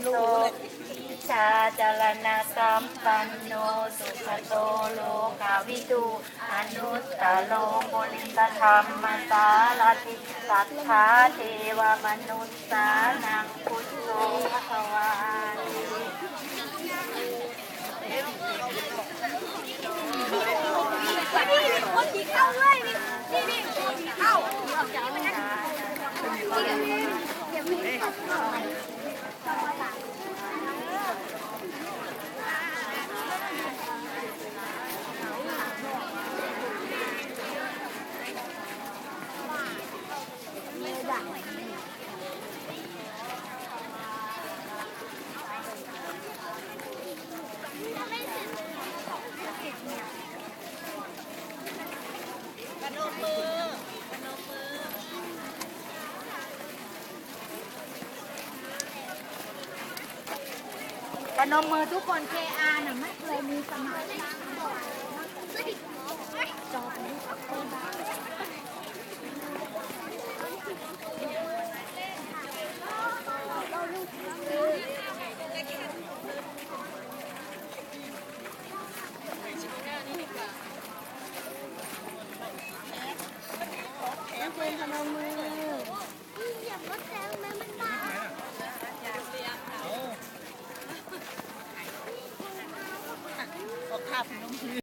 โตชาจารณะสัมปันโนสุขโตโลกาวิดูอนุตตโลโมลิตธรรมสารติสัทธาเทวมนุษย์สานังพุทโธภควาติคนที่เข้าเลยนี่นี่เข้าเอาใจมันนะ เดี๋ยวมีปนมมือทุกคน KR น่ะไม่เคยมีสมัคร จอนี้เป็นพนมมืออย่ามดแซงแม่มันตา ออกภาพน้อง